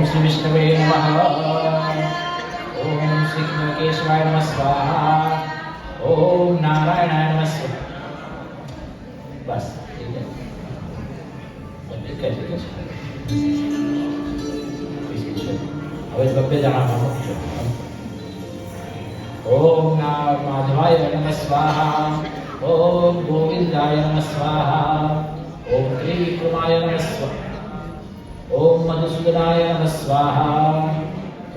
ओम श्री विष्णवे नम। ओम श्री कृष्णकेशवाय नम। स्वाहा ओम नारायण नम। बस, ठीक है। ओम माधवाय नम। स्वाहा ओम गोविंदाय नम। स्वाहा ओम त्रिविक्रमाय नम। स्वाहा ओम मधुसूदनाय नम स्वाहा।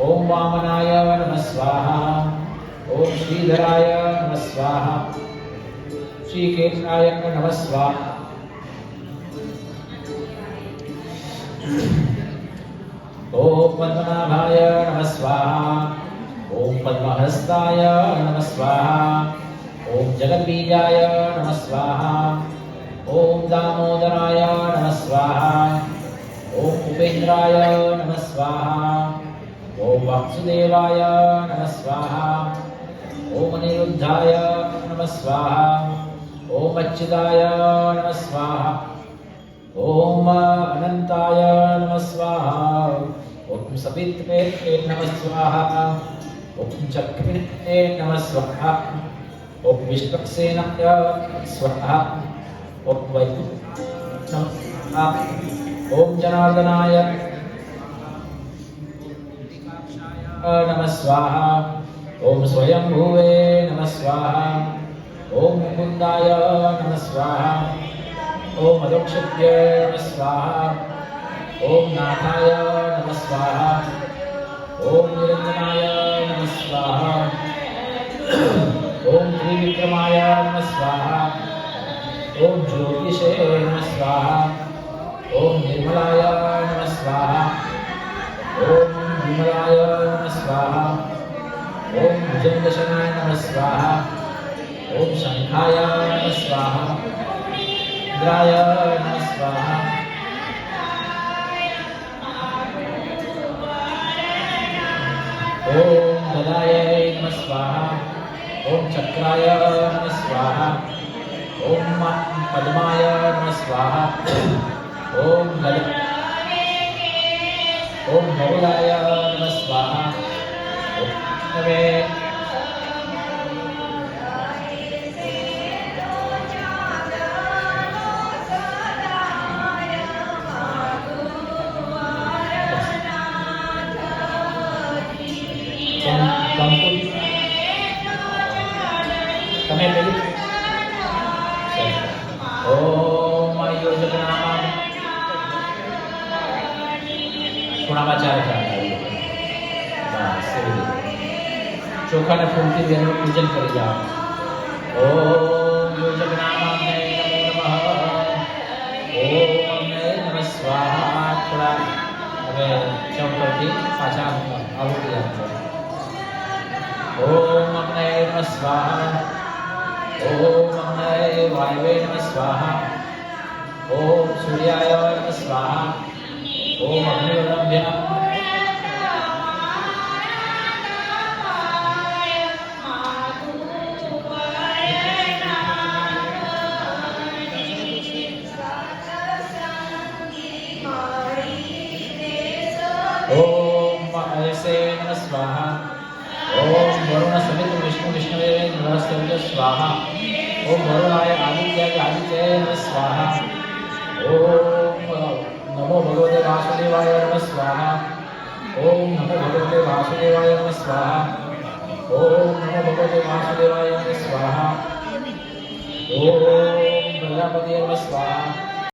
ओम वामनाय नम स्वाहा। ओम श्रीधराय नम स्वाहा। श्री श्रीकेशाय नम स्वाहा। ओम पद्मनाभाय नम स्वाहा। ओम पद्महस्ताय नम स्वाहा। ओम जगद्बीजाय नम स्वाहा। ओम दामोदराय नम स्वाहा। उपेन्द्राय नमः स्वाहा। ॐ वासुदेवाय नमः स्वाहा। ओम अनिरुद्धाय नमः स्वाहा। ओम अच्युताय नमः स्वाहा। ओम अनंताय नमः स्वाहा। ॐ सवित्रे नमः स्वाहा। ॐ चक्रे नमः स्वाहा। ॐ विष्णुसेनाय स्वाहा। ॐ वैकुण्ठ स्वाहा। ओम जनार्दनाय। नम स्वाहा। ओम स्वयं भूवे नम स्वाहा। ओम मुकुंदाय नम स्वाहा। ओम अधोक्षिप्य नम स्वाहा। ओम नाथाय नम स्वाहा। ओम निरंजनाय नम स्वाहा। ओम श्री विक्रमाय नम स्वाहा। ओम ज्योतिषे नम स्वाहा। ब्रह्मराय नमः स्वाहा। ओम भुजङ्गशनाय नमः स्वाहा। ओम शंखाय नमः स्वाहा। इंद्राय नमः स्वाहा। ओम गदाय नमः स्वाहा। ओम चक्राय नमः स्वाहा। ओम पद्माय नमः स्वाहा। ओम गल ఓం మౌలాయ నమ Oh. ખૂણામાં ચાર ચાર આવી બસ એવી રીતે. ચોખાના ફૂલથી તેનું પૂજન કરી જાઓ ઓમ યોજનામાં નમો નમઃ ઓમ અગ્નય નમઃ સ્વાહા થોડા હવે ચૌકરથી પાછા આવૃત્તિ આપજો ઓમ અગ્નય નમઃ સ્વાહા ઓમ અગ્નય વાયવે નમઃ સ્વાહા ઓમ સૂર્યાય નમઃ સ્વાહા ओम स्वाहा ओम विष्णु स्वाहा ओम वरुणाय आदित्याय आदित्याय स्वाहा ओम वासुदेवाय नमः स्वाहा। ओम नमो भगवते वासुदेवाय नमः स्वाहा। ओम नमो भगवते वासुदेवाय नमः स्वाहा। ओम प्रजापति नमः स्वाहा।